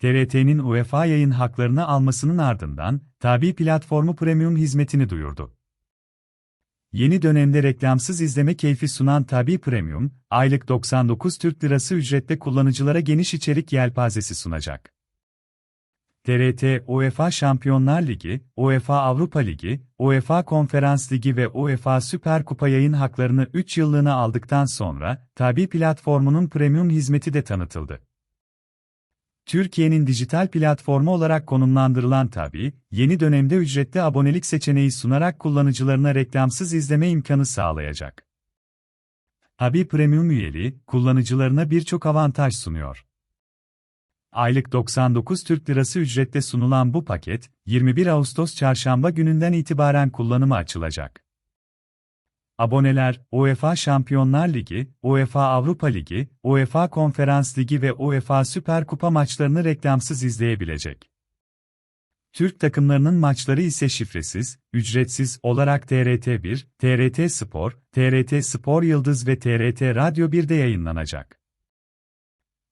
TRT'nin UEFA yayın haklarını almasının ardından, tabi platformu premium hizmetini duyurdu. Yeni dönemde reklamsız izleme keyfi sunan Tabi Premium, aylık 99 Türk Lirası ücretle kullanıcılara geniş içerik yelpazesi sunacak. TRT, UEFA Şampiyonlar Ligi, UEFA Avrupa Ligi, UEFA Konferans Ligi ve UEFA Süper Kupa yayın haklarını 3 yıllığına aldıktan sonra, Tabi platformunun premium hizmeti de tanıtıldı. Türkiye'nin dijital platformu olarak konumlandırılan Tabi, yeni dönemde ücretli abonelik seçeneği sunarak kullanıcılarına reklamsız izleme imkanı sağlayacak. Tabi Premium üyeliği, kullanıcılarına birçok avantaj sunuyor. Aylık 99 Türk Lirası ücretle sunulan bu paket, 21 Ağustos çarşamba gününden itibaren kullanıma açılacak. Aboneler, UEFA Şampiyonlar Ligi, UEFA Avrupa Ligi, UEFA Konferans Ligi ve UEFA Süper Kupa maçlarını reklamsız izleyebilecek. Türk takımlarının maçları ise şifresiz, ücretsiz olarak TRT1, TRT Spor, TRT Spor Yıldız ve TRT Radyo 1'de yayınlanacak.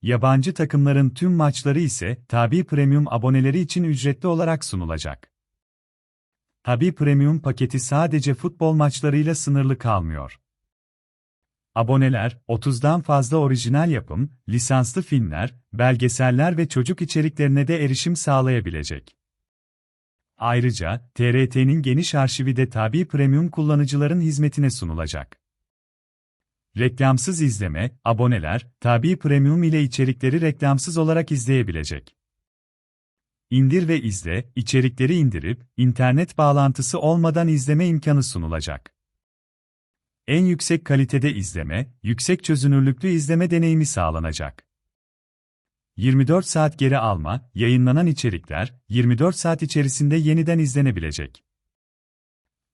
Yabancı takımların tüm maçları ise Tabi Premium aboneleri için ücretli olarak sunulacak. Tabi Premium paketi sadece futbol maçlarıyla sınırlı kalmıyor. Aboneler, 30'dan fazla orijinal yapım, lisanslı filmler, belgeseller ve çocuk içeriklerine de erişim sağlayabilecek. Ayrıca, TRT'nin geniş arşivi de Tabi Premium kullanıcıların hizmetine sunulacak. Reklamsız izleme, aboneler, Tabi Premium ile içerikleri reklamsız olarak izleyebilecek. İndir ve izle, içerikleri indirip, internet bağlantısı olmadan izleme imkanı sunulacak. En yüksek kalitede izleme, yüksek çözünürlüklü izleme deneyimi sağlanacak. 24 saat geri alma, yayınlanan içerikler, 24 saat içerisinde yeniden izlenebilecek.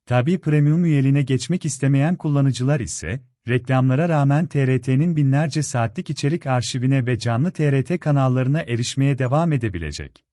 Tabi premium üyeliğine geçmek istemeyen kullanıcılar ise, reklamlara rağmen TRT'nin binlerce saatlik içerik arşivine ve canlı TRT kanallarına erişmeye devam edebilecek.